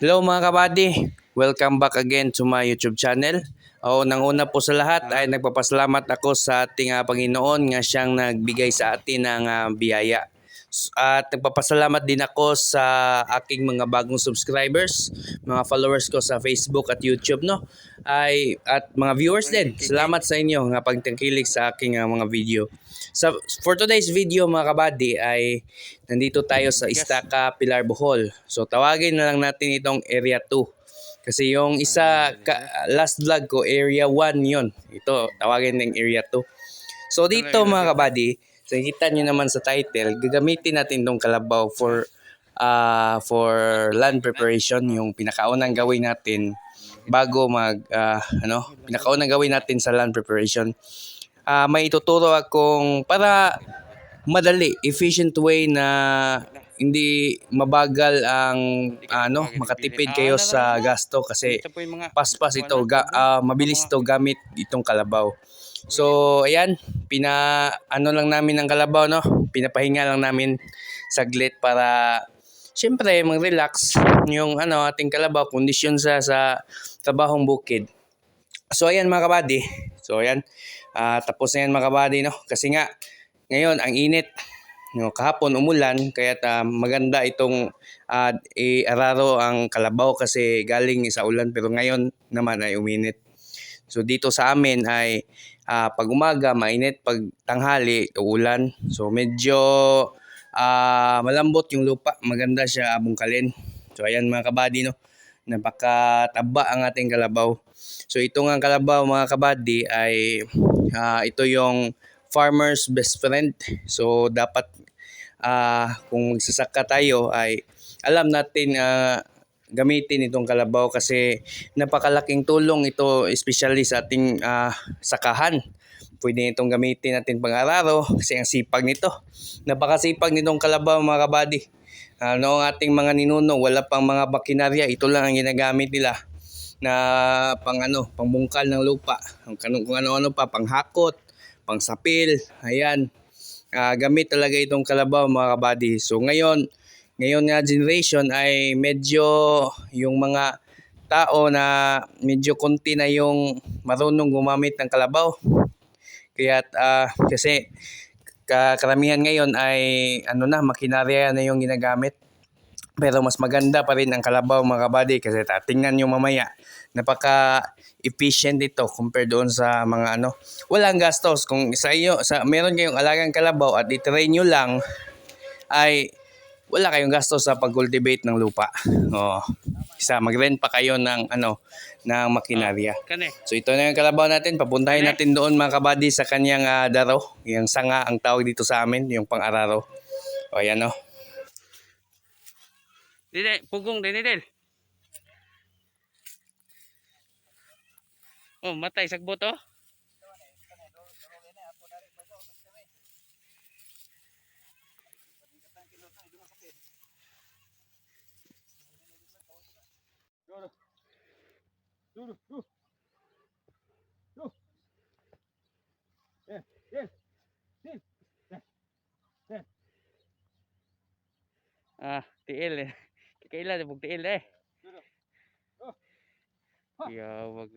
Hello mga kabady, welcome back again to my YouTube channel. O nang una po sa lahat ay nagpapasalamat ako sa ating ah, Panginoon nga siyang nagbigay sa atin ng ah, biyaya. At nagpapasalamat din ako sa aking mga bagong subscribers, mga followers ko sa Facebook at YouTube no. Ay at mga viewers din. Salamat sa inyo nga pagtangkilik sa aking ah, mga video. Sa for today's video mga kabady ay nandito tayo sa Istaka Pilar Bohol. So tawagin na lang natin itong Area 2. Kasi yung isa ka- last vlog ko Area 1 yon. Ito tawagin ng Area 2. So dito mga kabady, so nakikita nyo naman sa title, gagamitin natin itong kalabaw for ah for land preparation, yung pinakaunang gawin natin bago mag ah, ano, pinakaunang gawin natin sa land preparation. Ah, may ituturo akong para madali, efficient way na hindi mabagal ang ano, makatipid kayo sa gasto kasi paspas ito, ga, ah, mabilis ito gamit itong kalabaw. So, ayan, pina ano lang namin ng kalabaw, no? Pinapahinga lang namin saglit para syempre mag-relax yung ano ating kalabaw, kondisyon sa sa trabahong bukid. So, ayan mga kabady. So, ayan. Ah, tapos na yan mga kabady, no? Kasi nga, ngayon, ang init. No, kahapon umulan, kaya maganda itong ah, i-araro ang kalabaw kasi galing sa ulan. Pero ngayon naman ay uminit. So, dito sa amin ay ah, pag umaga, mainit. Pag tanghali, uulan. So, medyo ah, malambot yung lupa. Maganda siya bungkalin. So, ayan mga kabady, no? Napakataba ang ating kalabaw. So ito nga kalabaw mga kabady ay ah, ito yung farmer's best friend. So dapat ah, kung magsasaka tayo ay alam natin ah, gamitin itong kalabaw kasi napakalaking tulong ito especially sa ating ah, sakahan. Pwede itong gamitin natin pang-araro kasi ang sipag nito. Napakasipag nitong kalabaw mga kabady. Ano ang ating mga ninuno, wala pang mga makinarya, ito lang ang ginagamit nila na pang ano, pangbungkal ng lupa. Kung, kano- kung ano-ano pa, panghakot, pangsapil, ayan. Ah, gamit talaga itong kalabaw mga kabady. So ngayon, ngayon nga generation ay medyo yung mga tao na medyo konti na yung marunong gumamit ng kalabaw. Kaya kasi ka- karamihan ngayon ay ano na makinarya na yung ginagamit. Pero mas maganda pa rin ang kalabaw mga kabady kasi tatingnan nyo mamaya. Napaka efficient ito compared doon sa mga ano. Walang gastos kung sa iyo sa meron kayong alagang kalabaw at i-train nyo lang ay wala kayong gastos sa pag-cultivate ng lupa. Oh. Isa mag-rent pa kayo ng ano ng makinarya. kane. So ito na yung kalabaw natin. Papuntahin natin doon mga kabady sa kanyang ah, daro. Yung sanga ang tawag dito sa amin, yung pang-araro. O ayan o. Dide, pugong din didel. Oh, matay sagbot oh. Ah, tiil eh. Kaila di bug tiil eh. Ya, wag.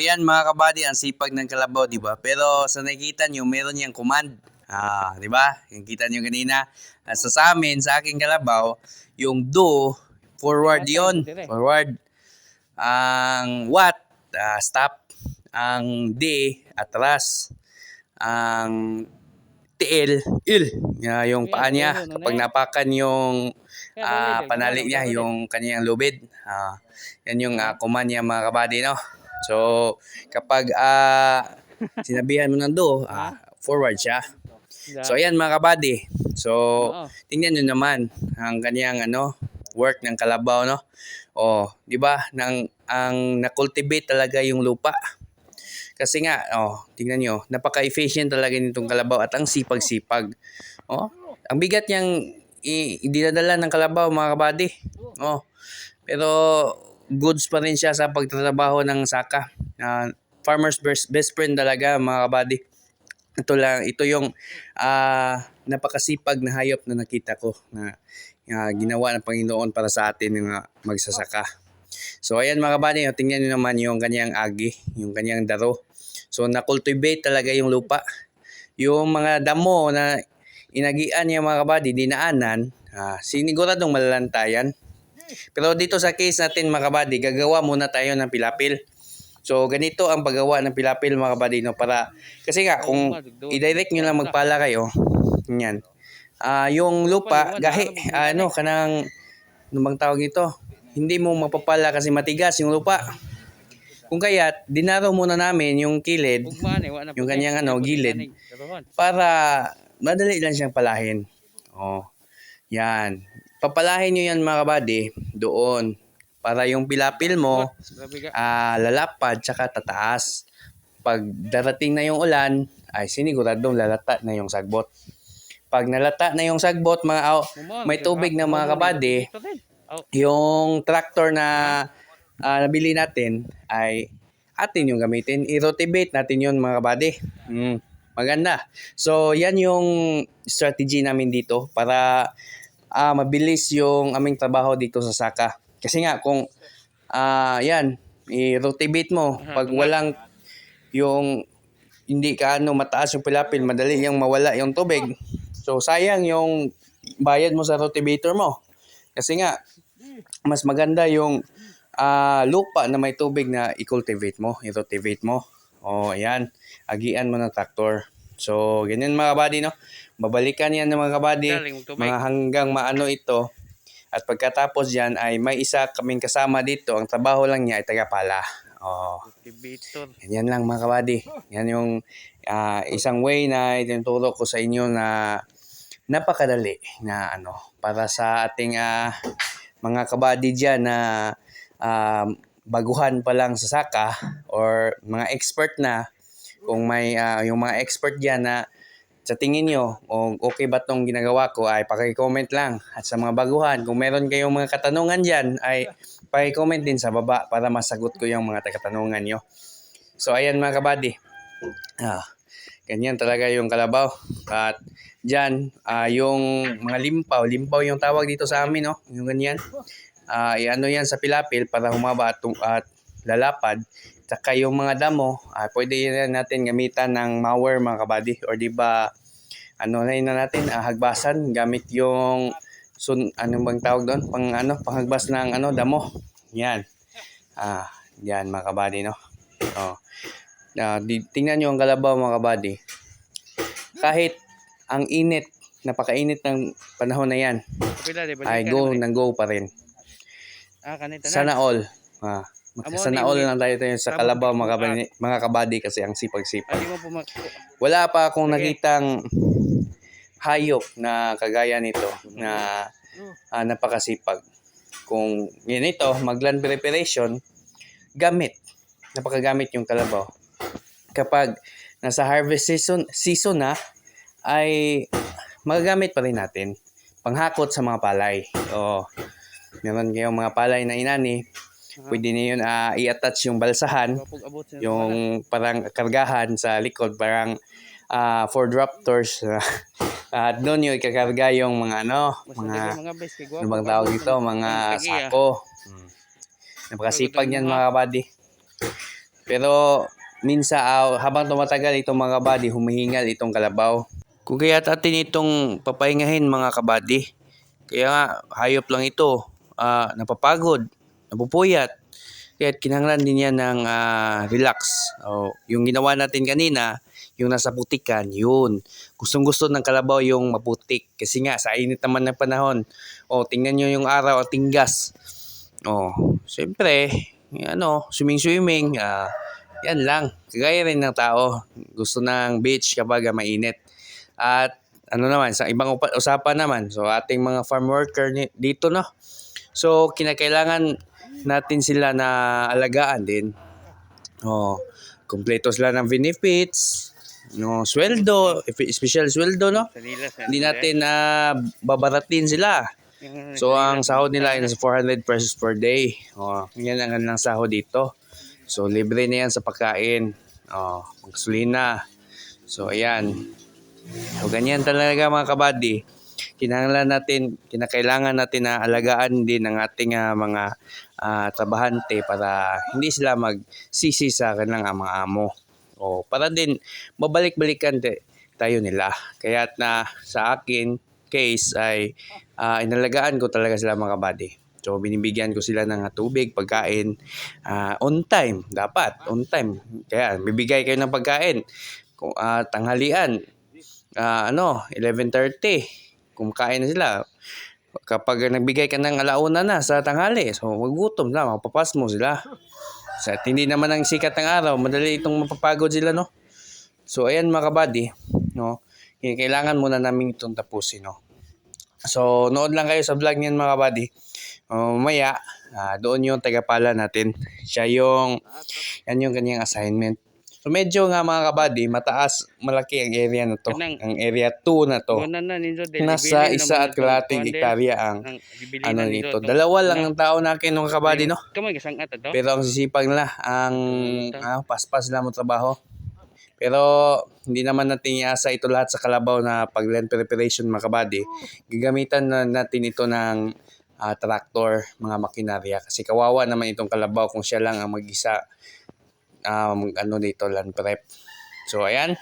Ayan mga kabady, ang sipag ng kalabaw, di ba? Pero sa nakikita nyo, meron niyang command. Ah, di ba? Yung kita nyo kanina. Ah, sa sa amin, sa aking kalabaw, yung do, forward yon Forward. Ang what, ah, stop. Ang D, atras. Ang TL, il. Yeah, yung paa niya. Kapag napakan yung ah, panali niya, yung kanyang lubid. Ah, yan yung ah, command niya mga kabady, no? So, kapag ah, sinabihan mo ng do, ah, forward siya. So, ayan mga kabady. So, Oo. tingnan nyo naman ang kanyang ano, work ng kalabaw, no? Oh, di ba? Nang ang na-cultivate talaga yung lupa. Kasi nga, oh, tingnan nyo, napaka-efficient talaga nitong kalabaw at ang sipag-sipag. Oh, ang bigat niyang dinadala ng kalabaw mga kabady. Oh, pero goods pa rin siya sa pagtatrabaho ng saka. Ah, farmer's best, best friend talaga mga kabady. Ito lang, ito yung ah, napakasipag na hayop na nakita ko na ah, ginawa ng Panginoon para sa atin mga magsasaka. So ayan mga kabady, oh, tingnan nyo naman yung kanyang agi, yung kanyang daro. So na-cultivate talaga yung lupa. Yung mga damo na inagian niya mga kabady, dinaanan, ah, siniguradong malalantayan. Pero dito sa case natin mga kabady, gagawa muna tayo ng pilapil. So ganito ang paggawa ng pilapil mga kabady no para kasi nga kung i-direct nyo lang magpala kayo, yan. Ah, yung lupa gahi ano kanang ano bang tawag ito? Hindi mo mapapala kasi matigas yung lupa. Kung kaya, dinaro muna namin yung kilid Yung kanyang ano, gilid. para madali lang siyang palahin. Oh. Yan. Papalahin nyo yan mga kabady doon. Para yung pilapil mo, ah lalapad tsaka tataas. Pag darating na yung ulan, ay siniguradong lalata na yung sagbot. Pag nalata na yung sagbot, mga aw, may tubig na mga kabady, yung tractor na ah, nabili natin ay atin yung gamitin. I-rotivate natin yun mga kabady. Mm, maganda. So, yan yung strategy namin dito para ah, mabilis yung aming trabaho dito sa Saka. Kasi nga, kung ah, yan, i-rotivate mo, pag walang yung hindi ka ano mataas yung pilapil, madali yung mawala yung tubig. So sayang yung bayad mo sa rotivator mo. Kasi nga mas maganda yung ah, lupa na may tubig na i-cultivate mo, i-rotivate mo. O ayan, agian mo ng tractor. So ganyan mga kabady no. Babalikan yan ng mga kabady mga hanggang maano ito. At pagkatapos yan ay may isa kaming kasama dito. Ang trabaho lang niya ay tagapala. Oh. Yan lang mga kabady. Yan yung ah, isang way na itinuturo ko sa inyo na napakadali na ano para sa ating ah, mga kabady dyan na ah, baguhan pa lang sa saka or mga expert na kung may ah, yung mga expert dyan na sa tingin nyo o okay ba tong ginagawa ko ay paki-comment lang at sa mga baguhan kung meron kayong mga katanungan dyan ay paki-comment din sa baba para masagot ko yung mga katanungan nyo. So ayan mga kabady. Ah, ganyan talaga yung kalabaw. At dyan, ah, yung mga limpaw, limpaw yung tawag dito sa amin, no? Yung ganyan. Ah, ano yan sa pilapil para humaba at, at lalapad. Saka yung mga damo, ah, pwede yan natin gamitan ng mower mga kabady. Or di ba, ano na na natin, ah, hagbasan gamit yung sun, ano bang tawag doon? Pang ano, panghagbas ng ano, damo. Yan. Ah, yan mga kabady, no? Oh. Ah, di, tingnan nyo ang kalabaw mga kabady. Kahit ang init, napakainit ng panahon na yan, ay go nang go pa rin. Ah, kanita na. Sana all. Ah, All lang tayo, tayo sa kalabaw mga ah. kabady, mga kabady kasi ang sipag-sipag. Pumak... Wala pa akong nakitang hayop na kagaya nito na ah, napakasipag. Kung ganito, mag-land preparation, gamit. Napakagamit yung kalabaw. Kapag nasa harvest season, season na, ay magagamit pa rin natin. Panghakot sa mga palay. O, meron kayong mga palay na inani, pwede niyo yun ah, i-attach yung balsahan yung parang kargahan sa likod, parang ah, Ford Raptors. At doon yung ikakarga yung mga ano, mga, ano bang tawag dito, mga sako. Hmm. Napakasipag niyan mga kabady. Pero minsa ah, habang tumatagal itong mga kabady, humihingal itong kalabaw. Kung kaya atin itong papahingahin mga kabady, kaya nga hayop lang ito, ah, napapagod, napupuyat. Kaya kinanglan din yan ng ah, relax. O, yung ginawa natin kanina, yung nasa putikan, yun. Gustong gusto ng kalabaw yung maputik. Kasi nga, sa init naman ng panahon, o tingnan nyo yung araw, at tinggas. O, siyempre, ano, swimming-swimming, ah, yan lang. Kagaya rin ng tao. Gusto ng beach kapag mainit. At ano naman, sa ibang usapan naman, so ating mga farm worker dito, no? So, kinakailangan natin sila na alagaan din. Oh, kumpleto sila ng benefits, no, sweldo, special sweldo, no? Hindi natin na babaratin sila. So, ang sahod nila ay nasa 400 pesos per day. Oh, yan ang kanilang sahod dito. So, libre na yan sa pagkain. Oh, pagsulina. So, ayan. So, ganyan talaga mga kabady. Kinahanglan natin, kinakailangan natin na alagaan din ang ating ah, mga ah, trabahante para hindi sila magsisi sa kanilang mga amo. O para din mabalik-balikan tayo nila. Kaya na sa akin case ay ah, inalagaan ko talaga sila mga kabady. So binibigyan ko sila ng tubig, pagkain ah, on time dapat on time. Kaya bibigay kayo ng pagkain. Kung ah, tanghalian ah, ano 11:30 kumakain na sila. Kapag nagbigay ka ng alauna na sa tanghali, so magutom na, mapapas mo sila. Sa hindi naman ang sikat ng araw, madali itong mapapagod sila, no? So, ayan mga kabady, no? Kailangan muna namin itong tapusin, no? So, nood lang kayo sa vlog niyan mga kabady. Uh, maya, ah, doon yung tagapala natin. Siya yung, yan yung kanyang assignment. So, medyo nga mga kabady, mataas, malaki ang area na to. Kanang- Ang area 2 na to. Na. Nasa isa at kalating hektarya ang ano nito. to. Dalawa lang ang tao na akin mga kabady, no? Pero ang sisipag nila, ang ah, paspas nila mo trabaho. Pero hindi naman natin iasa ito lahat sa kalabaw na pag land preparation mga kabady. Gagamitan na natin ito ng ah, tractor, mga makinarya. Kasi kawawa naman itong kalabaw kung siya lang ang mag-isa um, ano dito, land prep. So, ayan.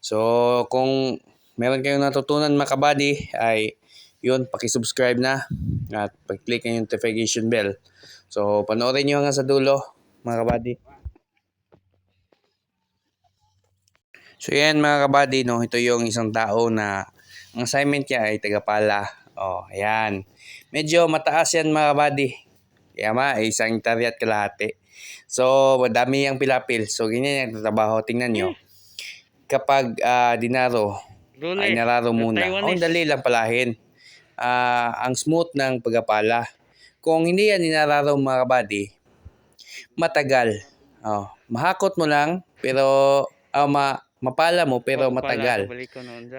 So, kung meron kayong natutunan mga kabady, ay yun, pakisubscribe na at pag-click ng notification bell. So, panoorin nyo hanggang sa dulo, mga kabady. So, yan mga kabady, no? Ito yung isang tao na ang assignment niya ay tagapala. Oh, ayan. Medyo mataas yan mga kabady. Kaya ma, isang hektarya at kalahati. So, madami yung pilapil. So, ganyan yung trabaho. Tingnan nyo. Kapag ah, dinaro, Rule ay nararo muna. Oh, dali lang palahin. Ah, ang smooth ng pagkapala. Kung hindi yan ninararo mga kabady, matagal. Oh, mahakot mo lang, pero ah, ma, mapala mo, pero Oh, matagal.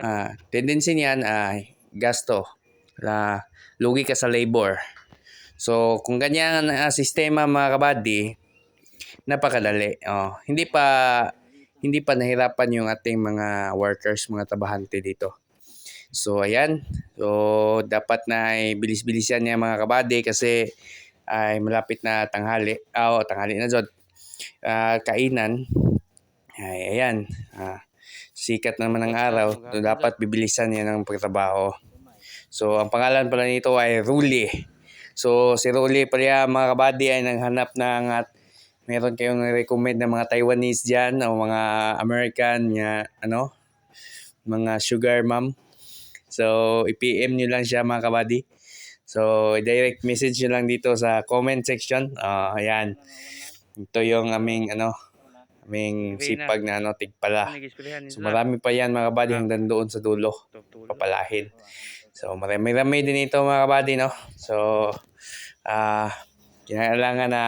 Ah, tendency niyan ay gasto. La, lugi ka sa labor. So, kung ganyan ang ah, sistema mga kabady, napakadali. Oh, hindi pa hindi pa nahirapan yung ating mga workers, mga trabahante dito. So, ayan. So, dapat na ay bilis-bilisan niya mga kabady kasi ay malapit na tanghali. Ah, oh, tanghali na Jod. Ah, kainan. Ay, ayan. Ah, sikat naman ng araw. So, dapat bibilisan niya ng pagtrabaho. So, ang pangalan pala nito ay Ruli. So, si Ruli pala mga kabady ay naghanap ng at meron kayong recommend ng mga Taiwanese dyan o mga American nga ano mga sugar mom. So, i-PM nyo lang siya mga kabady. So, direct message nyo lang dito sa comment section. Ah, ayan. Ito yung aming ano aming sipag na ano tigpala. So, marami pa yan mga kabady hanggang doon sa dulo papalahin. So, marami-rami din ito mga kabady, no? So, ah, kinailangan na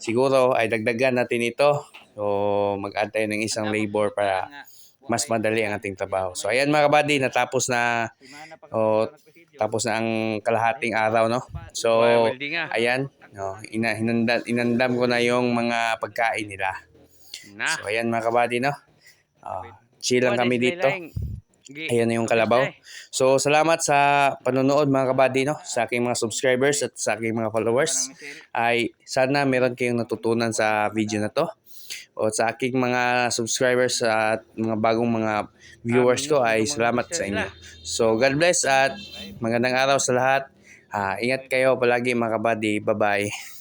siguro ay dagdagan natin ito. So, mag-add tayo ng isang labor para mas madali ang ating trabaho. So, ayan mga kabady, natapos na, oh, tapos na ang kalahating araw, no? So, ayan, no, ina, hinanda, inandam ko na yung mga pagkain nila. So, ayan mga kabady, no? Ah, chill lang kami dito. Ayan na yung kalabaw. So, salamat sa panonood mga kabady, no? Sa aking mga subscribers at sa aking mga followers. Ay, sana meron kayong natutunan sa video na to. O sa aking mga subscribers at mga bagong mga viewers ko ay salamat sa inyo. So, God bless at magandang araw sa lahat. Ah, ingat kayo palagi mga kabady. Bye-bye.